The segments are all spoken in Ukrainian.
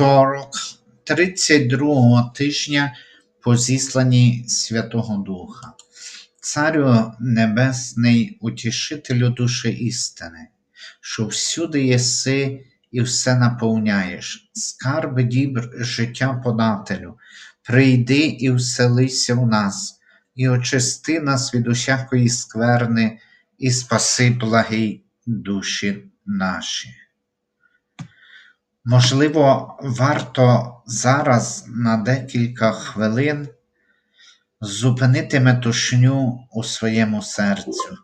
Вівторок 32 тижня по зісланні Святого Духа. Царю Небесний, утішителю душі істини, що всюди єси і все наповняєш, скарби дібр життя подателю, прийди і вселися в нас, і очисти нас від усякої скверни, і спаси благий душі наші. Можливо, варто зараз на декілька хвилин зупинити метушню у своєму серцю,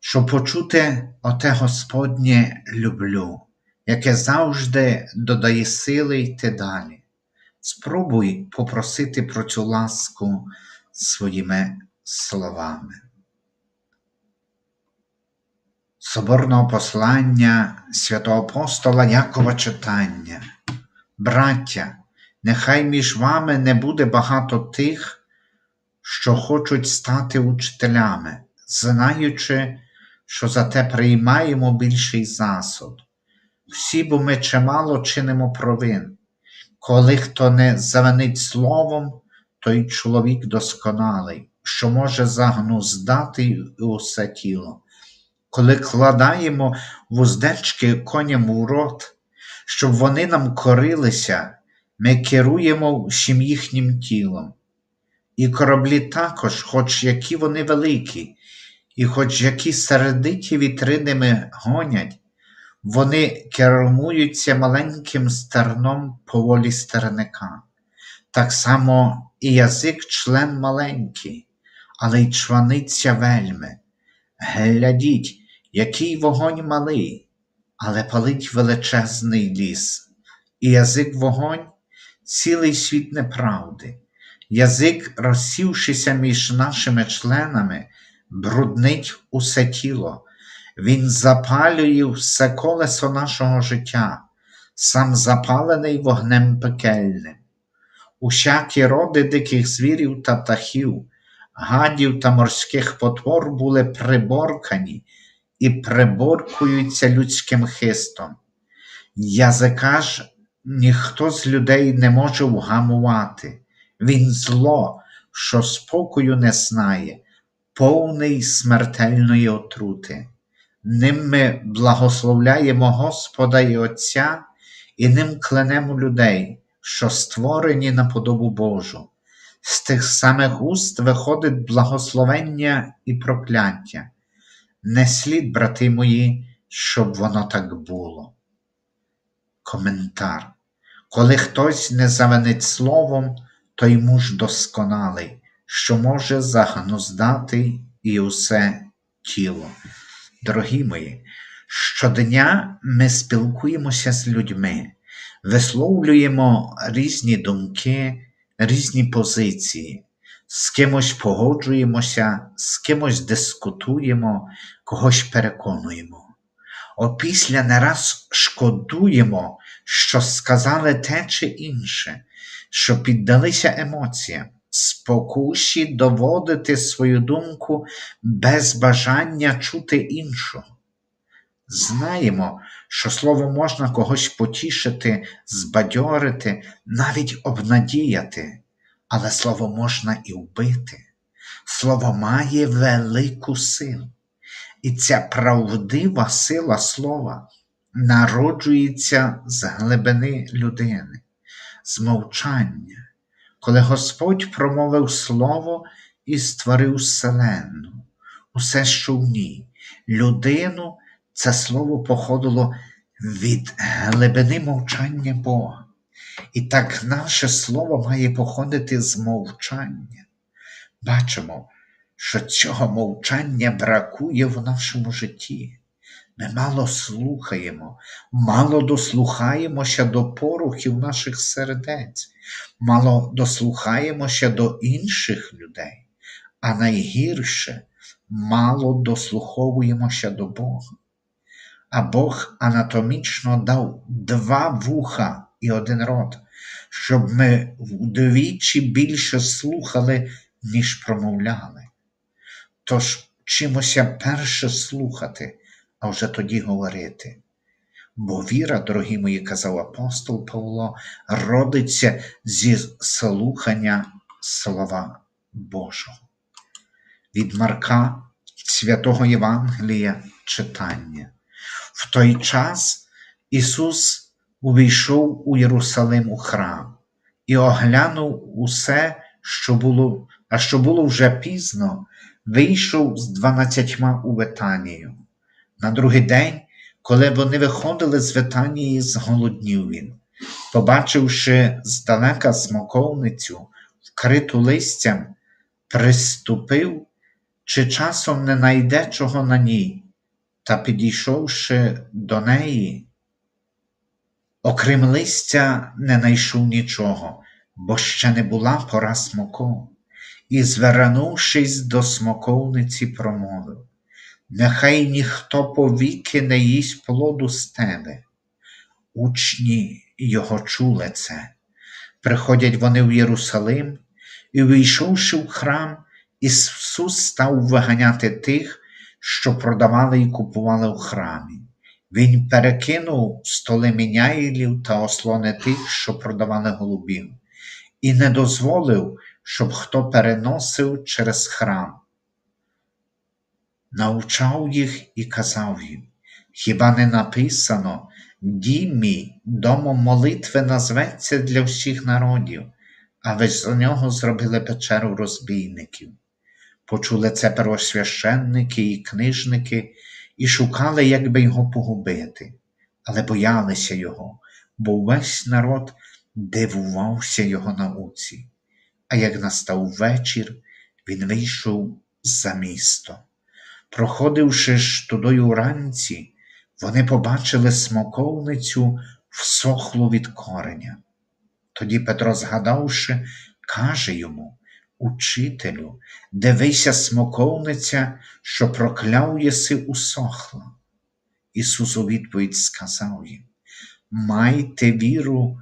щоб почути оте Господнє люблю, яке завжди додає сили йти далі. Спробуй попросити про цю ласку своїми словами. Соборного послання святого апостола Якова читання. Браття, нехай між вами не буде багато тих, що хочуть стати учителями, знаючи, що за те приймаємо більший засуд. Всі бо ми чимало чинимо провин. Коли хто не завинить словом, той чоловік досконалий, що може загнуздати усе тіло коли кладаємо вуздечки коням у рот, щоб вони нам корилися, ми керуємо всім їхнім тілом. І кораблі також, хоч які вони великі, і хоч які середиті вітри ними гонять, вони кермуються маленьким стерном по волі стерника. Так само і язик член маленький, але й чваниться вельми. Глядіть, який вогонь малий, але палить величезний ліс, і язик вогонь цілий світ неправди. Язик, розсівшися між нашими членами, бруднить усе тіло, він запалює все колесо нашого життя, сам запалений вогнем пекельним. Усякі роди диких звірів та птахів, гадів та морських потвор були приборкані і приборкуються людським хистом. Язика ж ніхто з людей не може вгамувати, він зло, що спокою не знає, повний смертельної отрути. Ним ми благословляємо Господа і Отця, і ним кленемо людей, що створені на подобу Божу. З тих самих уст виходить благословення і прокляття. Не слід, брати мої, щоб воно так було. Коментар. Коли хтось не завинить словом, той муж досконалий, що може загнуздати і усе тіло. Дорогі мої, щодня ми спілкуємося з людьми, висловлюємо різні думки, різні позиції, з кимось погоджуємося, з кимось дискутуємо, когось переконуємо. Опісля не раз шкодуємо, що сказали те чи інше, що піддалися емоціям, спокусі доводити свою думку без бажання чути іншого. Знаємо, що слово можна когось потішити, збадьорити, навіть обнадіяти, але слово можна і вбити. Слово має велику силу. І ця правдива сила слова народжується з глибини людини, з мовчання, коли Господь промовив Слово і створив вселенну, усе, що в ній, людину, це слово походило від глибини мовчання Бога. І так наше слово має походити з мовчання. Бачимо, що цього мовчання бракує в нашому житті. Ми мало слухаємо, мало дослухаємося до порухів наших сердець, мало дослухаємося до інших людей, а найгірше мало дослуховуємося до Бога. А Бог анатомічно дав два вуха і один рот, щоб ми вдвічі більше слухали, ніж промовляли. Тож вчимося перше слухати, а вже тоді говорити. Бо віра, дорогі мої, казав апостол Павло, родиться зі слухання слова Божого. Від Марка Святого Євангелія читання. В той час Ісус увійшов у Єрусалим у храм і оглянув усе, що було, а що було вже пізно, вийшов з дванадцятьма у Витанію. На другий день, коли вони виходили з Витанії, зголоднів він. Побачивши здалека смоковницю, вкриту листям, приступив, чи часом не найде чого на ній, та підійшовши до неї, окрім листя, не найшов нічого, бо ще не була пора смоков, і, звернувшись до смоковниці, промовив Нехай ніхто повіки не їсть плоду з тебе. Учні його чули це. Приходять вони в Єрусалим, і, увійшовши в храм, Ісус став виганяти тих, що продавали і купували в храмі. Він перекинув столи міняїлів та ослони тих, що продавали голубів, і не дозволив, щоб хто переносив через храм. Навчав їх і казав їм, хіба не написано, дім мій домом молитви назветься для всіх народів, а ви з нього зробили печеру розбійників. Почули це первосвященники і книжники і шукали, як би його погубити, але боялися його, бо весь народ дивувався його науці. А як настав вечір, він вийшов за місто. Проходивши ж тудою уранці, вони побачили смоковницю всохлу від кореня. Тоді Петро, згадавши, каже йому Учителю, дивися, смоковниця, що прокляв єси усохла. Ісус у відповідь сказав їм Майте віру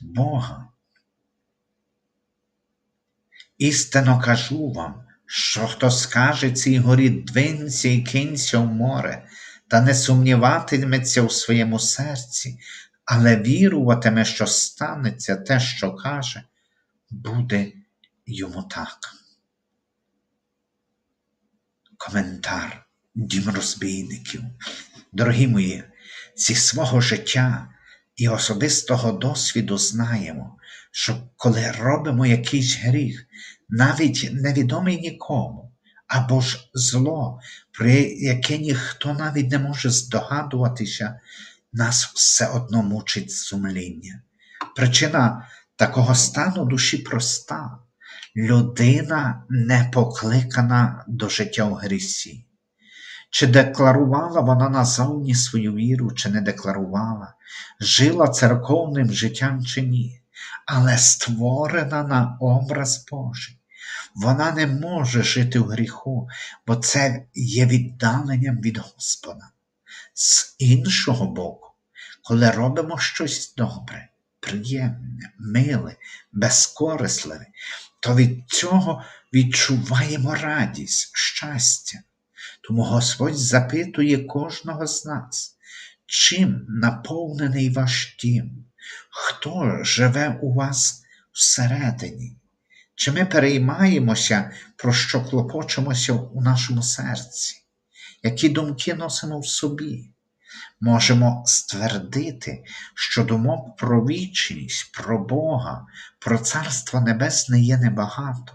в Бога. Істинно кажу вам, що хто скаже цій горі двинься і кинься в море, та не сумніватиметься у своєму серці, але віруватиме, що станеться те, що каже, буде йому так. Коментар дім розбійників. Дорогі мої, зі свого життя і особистого досвіду знаємо, що коли робимо якийсь гріх, навіть невідомий нікому, або ж зло, про яке ніхто навіть не може здогадуватися, нас все одно мучить сумління. Причина такого стану душі проста. Людина не покликана до життя в грісі. Чи декларувала вона назовні свою віру, чи не декларувала, жила церковним життям чи ні, але створена на образ Божий. Вона не може жити в гріху, бо це є віддаленням від Господа. З іншого боку, коли робимо щось добре, приємне, миле, безкорисливе, то від цього відчуваємо радість, щастя. Тому Господь запитує кожного з нас, чим наповнений ваш дім, хто живе у вас всередині, чи ми переймаємося, про що клопочемося у нашому серці, які думки носимо в собі. Можемо ствердити, що думок про вічність, про Бога, про Царство Небесне є небагато.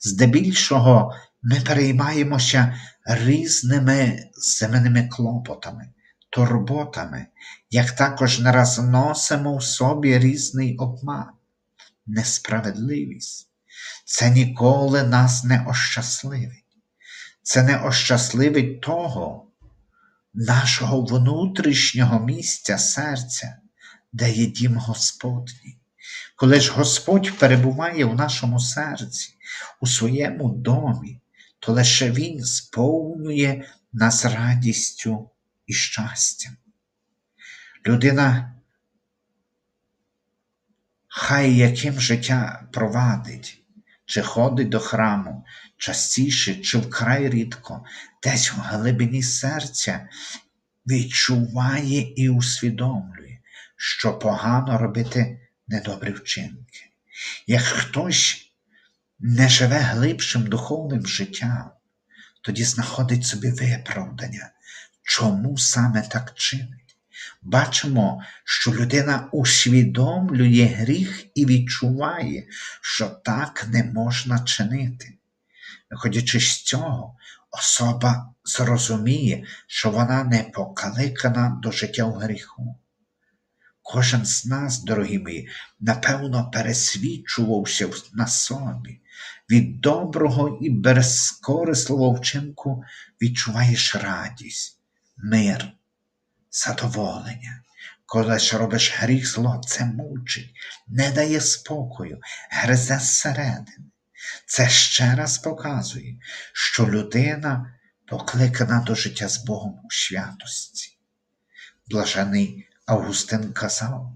Здебільшого ми переймаємося різними земними клопотами, турботами, як також не раз носимо в собі різний обман, несправедливість. Це ніколи нас не ощасливить. Це не ощасливить того, нашого внутрішнього місця серця, де є дім Господній. Коли ж Господь перебуває в нашому серці, у своєму домі, то лише Він сповнює нас радістю і щастям. Людина хай яким життя провадить, чи ходить до храму частіше, чи вкрай рідко, десь в глибині серця відчуває і усвідомлює, що погано робити недобрі вчинки. Як хтось не живе глибшим духовним життям, тоді знаходить собі виправдання, чому саме так чинить. Бачимо, що людина усвідомлює гріх і відчуває, що так не можна чинити. Виходячи з цього, особа зрозуміє, що вона не покликана до життя в гріху. Кожен з нас, дорогі мої, напевно, пересвідчувався на собі. Від доброго і безкорисливого вчинку відчуваєш радість, мир, задоволення. Коли ж робиш гріх зло, це мучить, не дає спокою, гризе зсередини. Це ще раз показує, що людина покликана до життя з Богом у святості. Блажений Августин казав,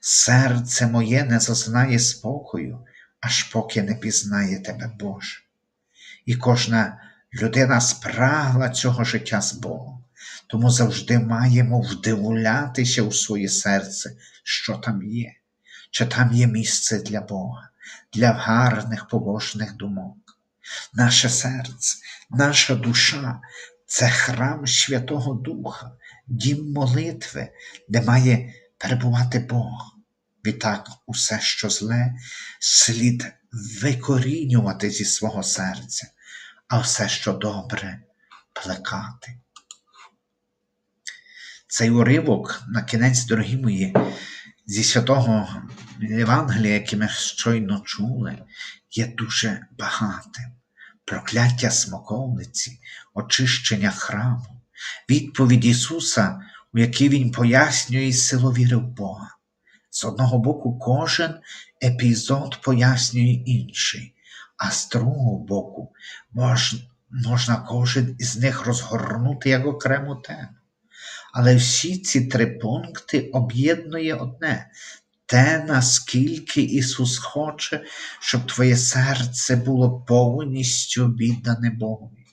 серце моє не зазнає спокою, аж поки не пізнає тебе Боже. І кожна людина спрагла цього життя з Богом, тому завжди маємо вдивлятися у своє серце, що там є, чи там є місце для Бога, для гарних побожних думок. Наше серце, наша душа це храм Святого Духа, дім молитви, де має перебувати Бог. Відтак усе, що зле, слід викорінювати зі свого серця, а все, що добре, плекати. Цей уривок на кінець, дорогі мої, зі святого Євангелія, яке ми щойно чули, є дуже багатим. Прокляття смоковниці, очищення храму, відповідь Ісуса, у якій Він пояснює силу віри в Бога. З одного боку, кожен епізод пояснює інший, а з другого боку, можна кожен із них розгорнути як окрему тему. Але всі ці три пункти об'єднує одне те, наскільки Ісус хоче, щоб твоє серце було повністю віддане Богові.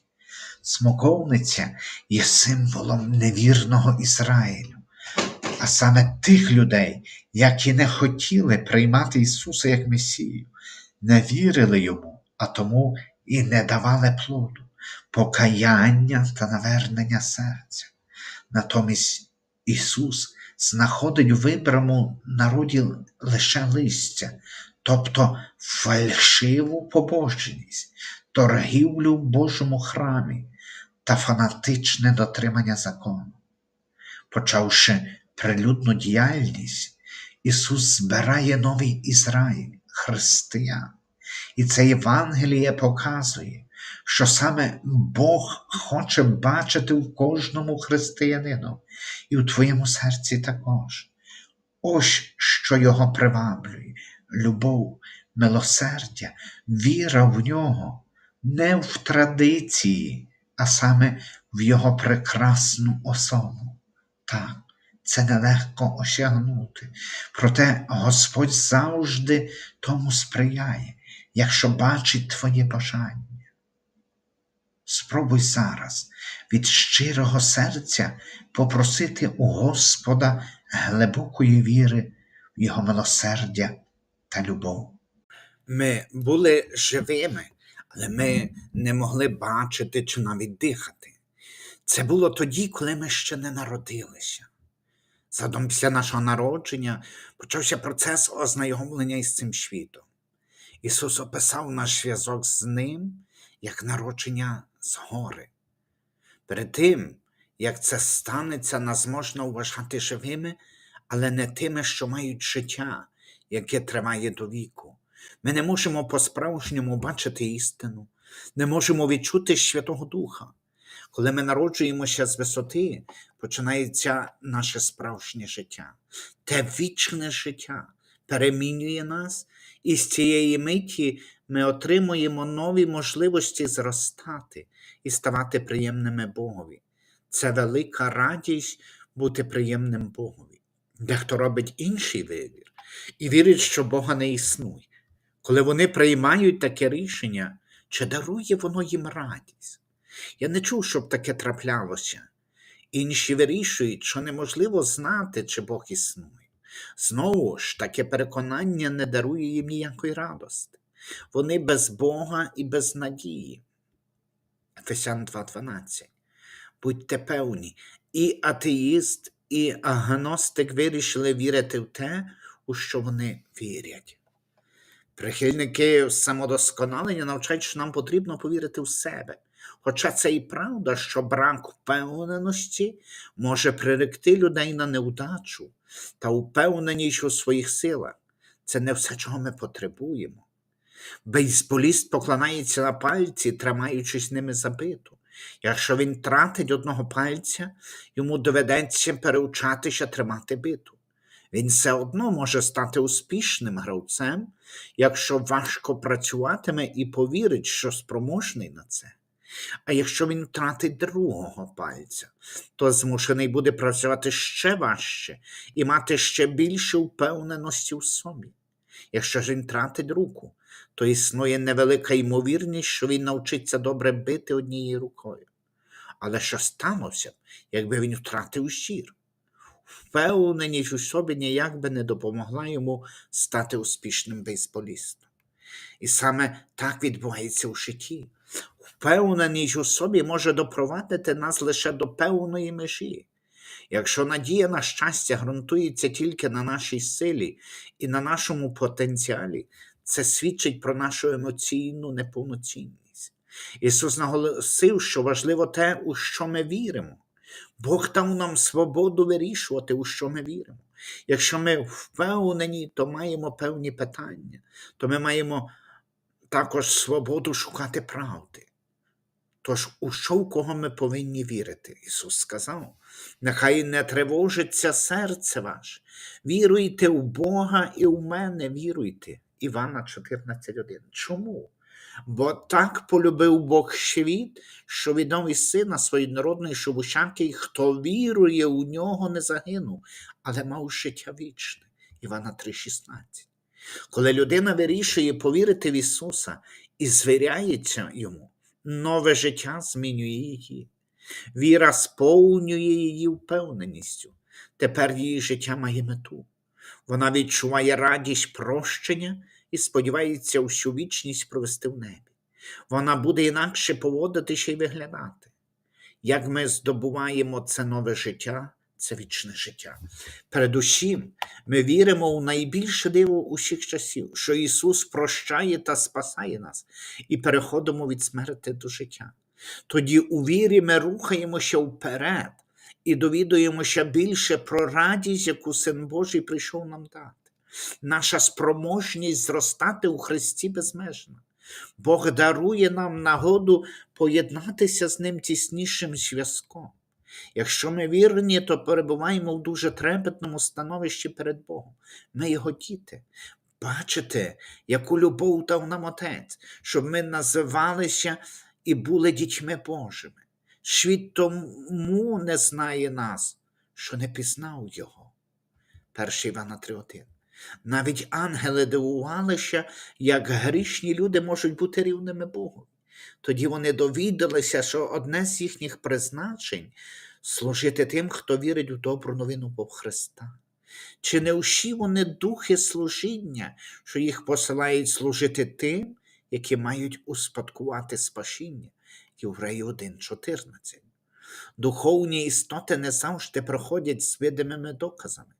Смоковниця є символом невірного Ізраїлю, а саме тих людей, які не хотіли приймати Ісуса як Месію, не вірили Йому, а тому і не давали плоду, покаяння та навернення серця. Натомість Ісус знаходить у вибраному народі лише листя, тобто фальшиву побожність, торгівлю в Божому храмі та фанатичне дотримання закону. Почавши прилюдну діяльність, Ісус збирає новий Ізраїль, християн. І це Євангеліє показує, що саме Бог хоче бачити в кожному християнину і у твоєму серці також. Ось що його приваблює: любов, милосердя, віра в нього, не в традиції, а саме в його прекрасну особу. Так, це нелегко осягнути, проте Господь завжди тому сприяє, якщо бачить твоє бажання. Спробуй зараз від щирого серця попросити у Господа глибокої віри в Його милосердя та любов. Ми були живими, але ми не могли бачити чи навіть дихати. Це було тоді, коли ми ще не народилися. Задом після нашого народження почався процес ознайомлення із цим світом. Ісус описав наш зв'язок з Ним як народження згори. Перед тим, як це станеться, нас можна вважати живими, але не тими, що мають життя, яке триває до віку. Ми не можемо по-справжньому бачити істину, не можемо відчути Святого Духа. Коли ми народжуємося з висоти, починається наше справжнє життя. Те вічне життя перемінює нас, і з цієї миті ми отримуємо нові можливості зростати і ставати приємними Богові. Це велика радість бути приємним Богові. Дехто робить інший вибір і вірить, що Бога не існує. Коли вони приймають таке рішення, чи дарує воно їм радість? Я не чув, щоб таке траплялося. Інші вирішують, що неможливо знати, чи Бог існує. Знову ж, таке переконання не дарує їм ніякої радости. Вони без Бога і без надії. Ефесян 2.12. Будьте певні, і атеїст, і агностик вирішили вірити в те, у що вони вірять. Прихильники самодосконалення навчають, що нам потрібно повірити в себе. Хоча це і правда, що брак впевненості може приректи людей на неудачу та впевненість у своїх силах. Це не все, чого ми потребуємо. Бейсболіст поклонається на пальці, тримаючись ними за биту. Якщо він тратить одного пальця, йому доведеться переучатися тримати биту. Він все одно може стати успішним гравцем, якщо важко працюватиме і повірить, що спроможний на це. А якщо він втратить другого пальця, то змушений буде працювати ще важче і мати ще більше впевненості в собі. Якщо ж він тратить руку, то існує невелика ймовірність, що він навчиться добре бити однією рукою. Але що сталося, б, якби він втратив зір? Впевненість у собі ніяк би не допомогла йому стати успішним бейсболістом. І саме так відбувається у житті. Впевненість у собі може допровадити нас лише до певної межі. Якщо надія на щастя ґрунтується тільки на нашій силі і на нашому потенціалі, це свідчить про нашу емоційну неповноцінність. Ісус наголосив, що важливо те, у що ми віримо. Бог дав нам свободу вирішувати, у що ми віримо. Якщо ми впевнені, то маємо певні питання, то ми маємо також свободу шукати правди. Тож, у що в кого ми повинні вірити? Ісус сказав: нехай не тривожиться серце ваше. Віруйте в Бога і в мене віруйте. Івана 14.1. Чому? Бо так полюбив Бог світ, що віддав із сина своєї народної, щоб усякий, хто вірує у нього, не загинув, але мав життя вічне. Івана 3,16. Коли людина вирішує повірити в Ісуса і звіряється йому, нове життя змінює її. Віра сповнює її впевненістю. Тепер її життя має мету. Вона відчуває радість прощення і сподівається всю вічність провести в небі. Вона буде інакше поводитися і виглядати. Як ми здобуваємо це нове життя, це вічне життя. Передусім, ми віримо у найбільше диво усіх часів, що Ісус прощає та спасає нас і переходимо від смерти до життя. Тоді у вірі ми рухаємося вперед і довідуємося більше про радість, яку Син Божий прийшов нам дати. Наша спроможність зростати у Христі безмежна. Бог дарує нам нагоду поєднатися з Ним тіснішим зв'язком. Якщо ми вірні, то перебуваємо в дуже трепетному становищі перед Богом. Ми його діти. Бачите, яку любов дав нам Отець, щоб ми називалися і були дітьми Божими. Світ тому не знає нас, що не пізнав Його. 1 Івана 3.1. Навіть ангели дивувалися, як грішні люди можуть бути рівними Богу. Тоді вони довідалися, що одне з їхніх призначень служити тим, хто вірить у добру новину про Христа. Чи не усі вони духи служіння, що їх посилають служити тим, які мають успадкувати спасіння? Євреї 1.14. Духовні істоти не завжди проходять з видимими доказами.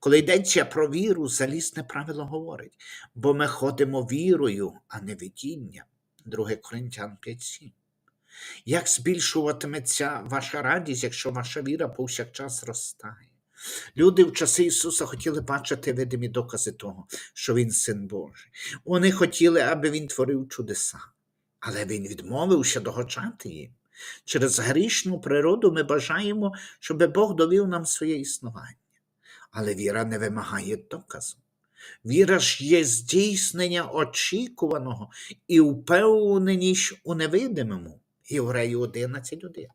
Коли йдеться про віру, залізне правило говорить, бо ми ходимо вірою, а не видінням. 2 Коринтян 5.7. Як збільшуватиметься ваша радість, якщо ваша віра повсякчас зростає? Люди в часи Ісуса хотіли бачити видимі докази того, що Він син Божий. Вони хотіли, аби Він творив чудеса, але Він відмовився догочати їм. Через грішну природу ми бажаємо, щоб Бог довів нам своє існування. Але віра не вимагає доказу. Віра ж є здійснення очікуваного і впевненість у невидимому. Євреї 11.1.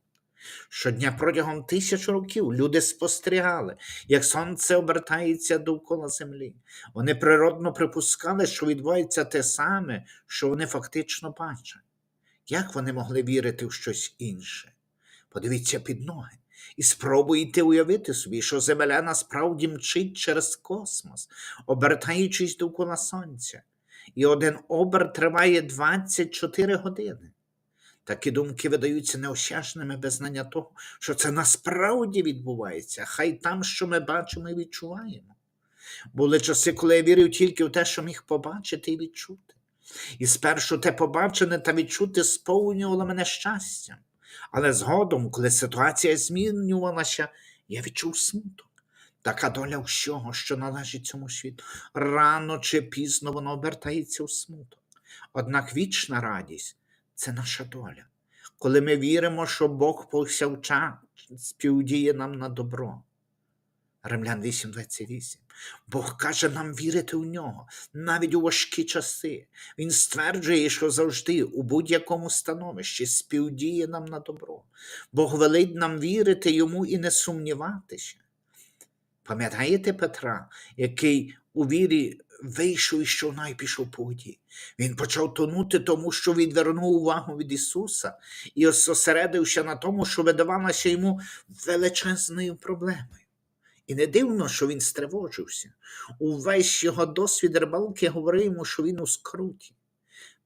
Щодня протягом тисяч років люди спостерігали, як сонце обертається довкола землі. Вони природно припускали, що відбувається те саме, що вони фактично бачать. Як вони могли вірити в щось інше? Подивіться під ноги. І спробуйте уявити собі, що Земля насправді мчить через космос, обертаючись довкола Сонця. І один оберт триває 24 години. Такі думки видаються неосяжними без знання того, що це насправді відбувається, хай там, що ми бачимо і відчуваємо. Були часи, коли я вірив тільки в те, що міг побачити і відчути. І спершу те побачене та відчути сповнювало мене щастям. Але згодом, коли ситуація змінювалася, я відчув смуток. Така доля всього, що належить цьому світу. Рано чи пізно воно обертається у смуток. Однак вічна радість це наша доля. Коли ми віримо, що Бог повсякчас співдіє нам на добро. Римлян 8:28. Бог каже нам вірити в нього навіть у важкі часи. Він стверджує, що завжди у будь-якому становищі співдіє нам на добро. Бог велить нам вірити йому і не сумніватися. Пам'ятаєте Петра, який у вірі вийшов із човна і пішов по воді? Він почав тонути, тому що відвернув увагу від Ісуса і зосередився на тому, що видавалося йому величезною проблемою. І не дивно, що він стривожився. Увесь його досвід рибалки говорив йому, що він у скруті.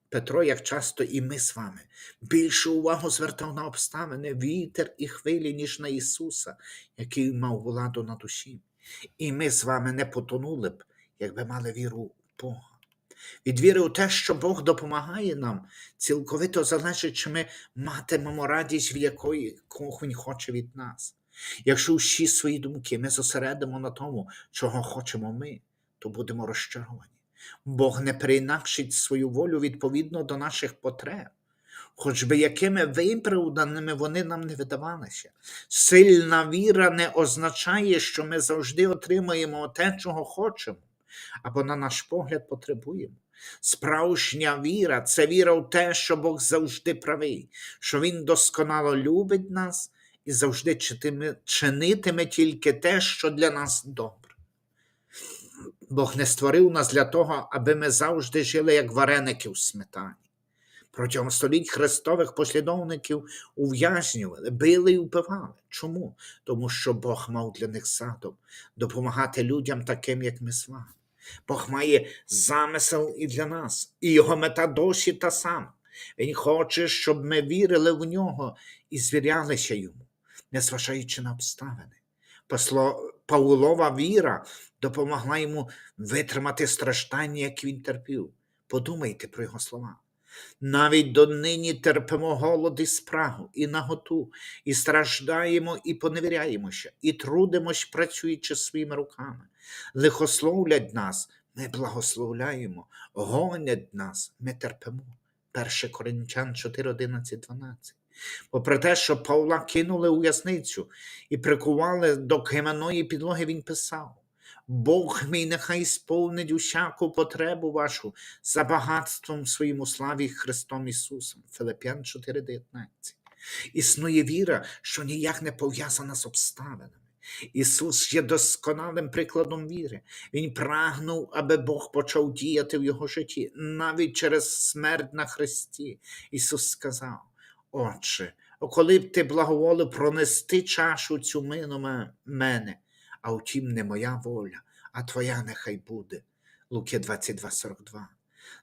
Петро, як часто і ми з вами, більше увагу звертав на обставини, вітер і хвилі, ніж на Ісуса, який мав владу над усім. І ми з вами не потонули б, якби мали віру в Бога. Від віри у те, що Бог допомагає нам, цілковито залежить, чи ми матимемо радість, в якої Він хоче від нас. Якщо всі свої думки ми зосередимо на тому, чого хочемо ми, то будемо розчаровані. Бог не переінакшить свою волю відповідно до наших потреб, хоч би якими виправданими вони нам не видавалися. Сильна віра не означає, що ми завжди отримаємо те, чого хочемо, або, на наш погляд, потребуємо. Справжня віра це віра в те, що Бог завжди правий, що Він досконало любить нас і завжди чинитиме тільки те, що для нас добре. Бог не створив нас для того, аби ми завжди жили як вареники в сметані. Протягом століть христових послідовників ув'язнювали, били і вбивали. Чому? Тому що Бог мав для них задум допомагати людям таким, як ми з вами. Бог має замисел і для нас, і його мета досі та сама. Він хоче, щоб ми вірили в нього і звірялися йому, незважаючи на обставини. Посло, Павлова віра допомогла йому витримати страждання, які він терпів. Подумайте про його слова. Навіть донині терпимо голод і спрагу, і наготу, і страждаємо, і поневіряємося, і трудимось, працюючи своїми руками. Лихословлять нас, ми благословляємо, гонять нас, ми терпимо. 1 Коринтян 4, 11, 12. Попри те, що Павла кинули у в'язницю і прикували до кам'яної підлоги, він писав: Бог мій нехай сповнить усяку потребу вашу за багатством своїм славі Христом Ісусом. Филип'ян 4,19. Існує віра, що ніяк не пов'язана з обставинами. Ісус є досконалим прикладом віри. Він прагнув, аби Бог почав діяти в його житті, навіть через смерть на Христі. Ісус сказав: Отче, коли б ти благоволив пронести чашу цю мину мене, а втім, не моя воля, а твоя нехай буде. Луки 22,42.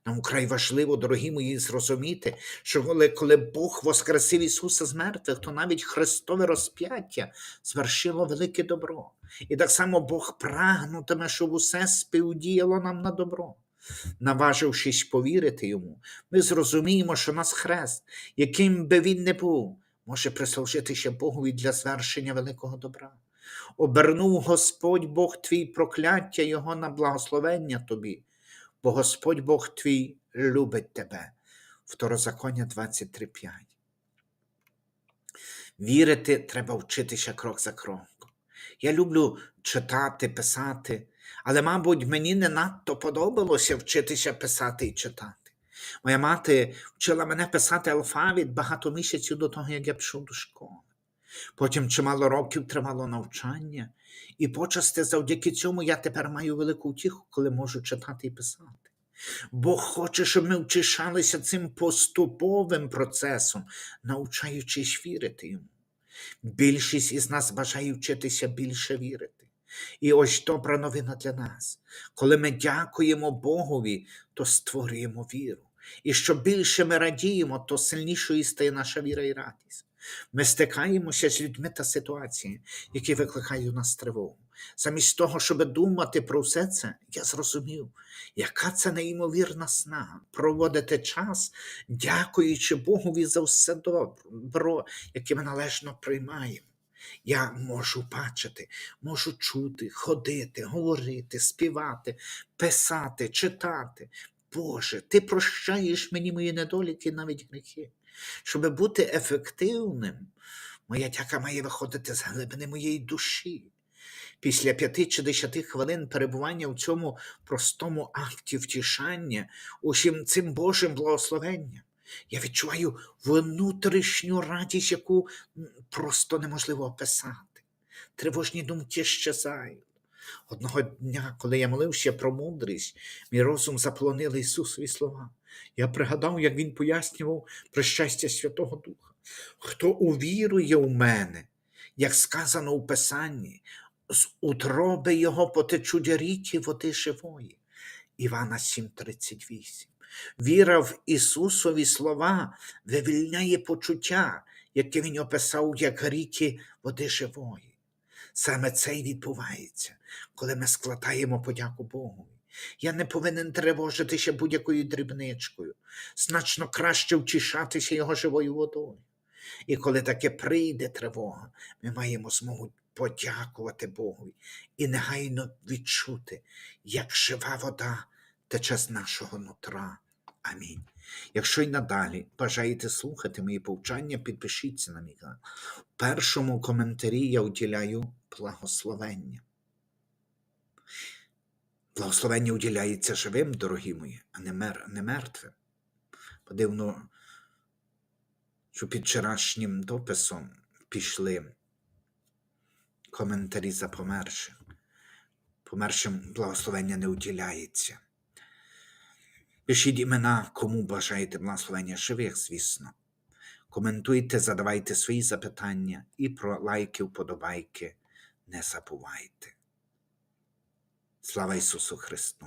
Нам вкрай важливо, дорогі мої, зрозуміти, що коли, коли Бог воскресив Ісуса з мертвих, то навіть Христове розп'яття звершило велике добро. І так само Бог прагнутиме, щоб усе співдіяло нам на добро. Наважившись повірити йому, ми зрозуміємо, що нас хрест, яким би він не був, може прислужитися Богові для звершення великого добра. Обернув Господь Бог твій прокляття Його на благословення тобі, бо Господь Бог твій любить тебе. Второзаконня 23.5. Вірити треба вчитися крок за кроком. Я люблю читати, писати, але, мабуть, мені не надто подобалося вчитися писати і читати. Моя мати вчила мене писати алфавіт багато місяців до того, як я пішов до школи. Потім чимало років тривало навчання, і почасти завдяки цьому я тепер маю велику втіху, коли можу читати і писати. Бог хоче, щоб ми вчишалися цим поступовим процесом, навчаючись вірити йому. Більшість із нас бажає вчитися більше вірити. І ось добра новина для нас. Коли ми дякуємо Богові, то створюємо віру. І що більше ми радіємо, то сильнішою стає наша віра і радість. Ми стикаємося з людьми та ситуаціями, які викликають у нас тривогу. Замість того, щоб думати про все це, я зрозумів, яка це неймовірна снага проводити час, дякуючи Богові за все добро, яке ми належно приймаємо. Я можу бачити, можу чути, ходити, говорити, співати, писати, читати. Боже, ти прощаєш мені мої недоліки, навіть гріхи. Щоб бути ефективним, моя дяка має виходити з глибини моєї душі. Після п'яти чи десяти хвилин перебування в цьому простому акті втішання, усім цим Божим благословенням, я відчуваю внутрішню радість, яку просто неможливо описати. Тривожні думки щезають. Одного дня, коли я молився про мудрість, мій розум заполонили Ісусові слова. Я пригадав, як Він пояснював про щастя Святого Духа. Хто увірує у мене, як сказано у Писанні, з утроби Його потечуть ріки води живої. Івана 7:38. Віра в Ісусові слова вивільняє почуття, яке Він описав як ріки води живої. Саме це й відбувається, коли ми складаємо подяку Богу. Я не повинен тривожитися будь-якою дрібничкою, значно краще втішатися його живою водою. І коли таке прийде тривога, ми маємо змогу подякувати Богу і негайно відчути, як жива вода тече з нашого нутра. Амінь. Якщо й надалі бажаєте слухати мої повчання, підпишіться на мій канал. В першому коментарі я уділяю благословення. Благословення уділяється живим, дорогі мої, а не, мер, не мертвим. Подивно, що під вчорашнім дописом пішли коментарі за помершим. Помершим благословення не уділяється. Пишіть імена, кому бажаєте благословення живих, звісно. Коментуйте, задавайте свої запитання і про лайки, вподобайки не забувайте. Слава Ісусу Христу!